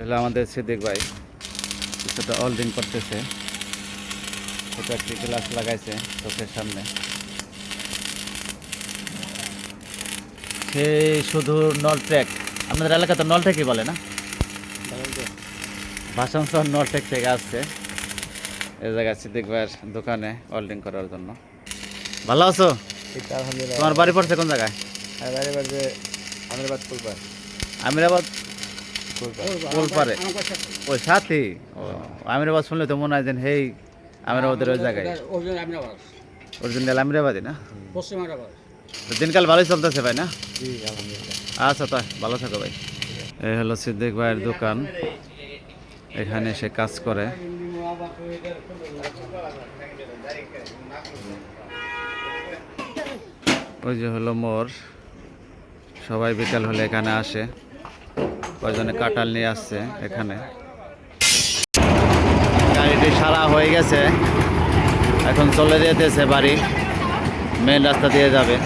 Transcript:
তাহলে আমাদের সিদ্দিক ভাই কিছুটা অল্ডিং করতেছে। ছোট একটি গ্লাস লাগাইছে চোখের সামনে। সেই শুধু নলট্রেক আমাদের এলাকাতে নলট্রেকই বলে না? ভাষণ শহর নলটেক থেকে আসছে। এই জায়গায় সিদ্দিক ভাইয়ের দোকানে ওয়েল্ডিং করার জন্য। ভালো আছো? তোমার বাড়ি পড়ছে কোন জায়গায়? আমিরাবাদ কোলপারে ওই সাথী? ও আমিরাবাদ শুনলে তো মনে হয় যে হেই আমিরাবাদের ওই জায়গায়। অরিজিনাল আমিরাবাদই না? দিনকাল ভালোই চলতেছে ভাই না? আচ্ছা তাই ভালো থাকো ভাই। এই হলো সিদ্দিক ভাইয়ের দোকান। এখানে সে কাজ করে। ওই যে হলো মোর সবাই বিকাল হলে এখানে আসে। কয়জনে কাটাল নিয়ে আসছে এখানে। গাড়িটি সারা হয়ে গেছে। এখন চলে যেতেছে বাড়ি মেন রাস্তা দিয়ে যাবে।